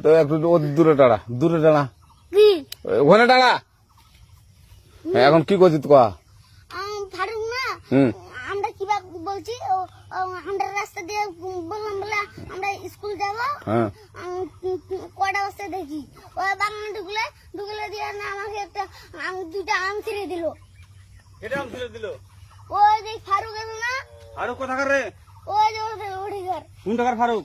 তো একটু দূরে টাড়া দূরে টাড়া ওখানে টাড়া হ্যাঁ, এখন কি করছিস কয়া আম, ফারুক না আমরা কিবা বলছি ও ও, আমরা রাস্তা দিয়ে বললাম বলে আমরা স্কুল যাব। হ্যাঁ। কটা বস্তা দেখি। ওই বাগানে ঢুকলে ঢুকলে দিয়ে না আমাকে একটা আম দুটা আম ছিঁড়ে দিল। এটা আম ছিঁড়ে দিল? ওই যে ফারুক এলো না। ফারুক কোথাকার রে? যে ওঠে ঘর। কোন টাকার ফারুক